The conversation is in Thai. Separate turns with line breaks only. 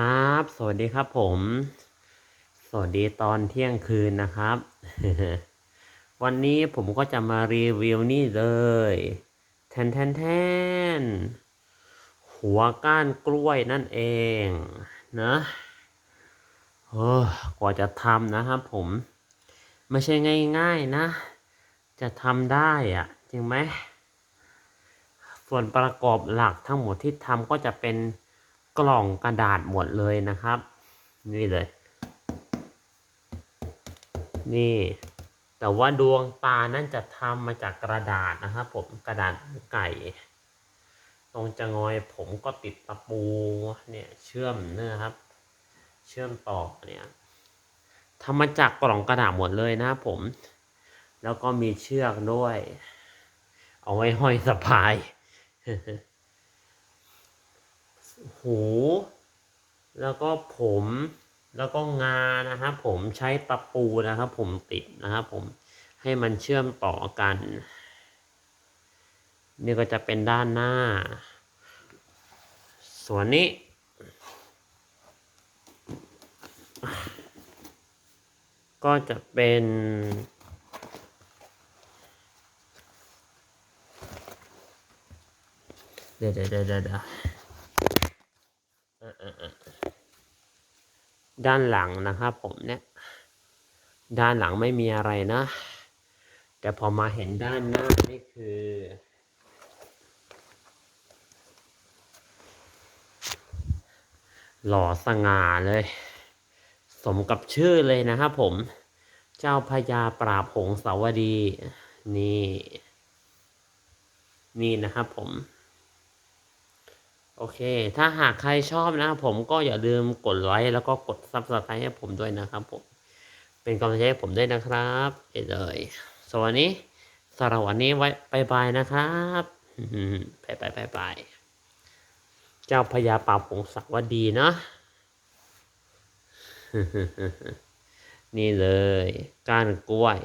ครับ สวัสดีครับผม สวัสดีตอนเที่ยงคืนนะครับ วันนี้ผมก็จะมารีวิวนี่เลยแทนแทนแทนหัวก้านกล้วยนั่นเองนะเออกว่าจะทำนะครับผม ไม่ใช่ง่ายๆนะ จะทำได้อะจริงไหมส่วนประกอบหลักทั้งหมดที่ทำก็จะเป็น กล่องกระดาษหมดเลยนะครับ นี่เลย นี่ แต่ว่าดวงตานั่นจะทำมาจากกระดาษนะครับผมกระดาษไก่ ตรงจะงอยผมก็ติดตะปูเนี่ยเชื่อมเนะครับ เชื่อมต่อเนี่ยทำมาจากกล่องกระดาษหมดเลยนะผม แล้วก็มีเชือกด้วย เอาไว้ห้อยสะพาย หู แล้วก็ผมแล้วก็งานะครับผมใช้ตะปูนะครับ ผมติดนะครับผมให้มันเชื่อมต่อกัน นี่ก็จะเป็นด้านหน้า ส่วนนี้ ก็จะเป็นเดี๋ยวเดี๋ยวเดี๋ยว ด้านหลังนะครับผมเนี่ย ด้านหลังไม่มีอะไรนะ แต่พอมาเห็นด้านหน้านี่คือ หล่อสง่าเลย สมกับชื่อเลยนะครับผม เจ้าพญาปราบหงสาวดี นี่ นี่นะครับผม โอเค ถ้าหากใครชอบนะครับผมก็อย่าลืมกดไลค์แล้วก็กด subscribe ให้ผมด้วยนะครับผม เป็นกำลังใจให้ผมด้วยนะครับเอเลยสวัสดีสำหรับวันนี้ไว้บายบายนะครับบายบายบายบายเจ้าพญาป่าบหงสักว่าดีเนาะนี่เลยก้านกล้วย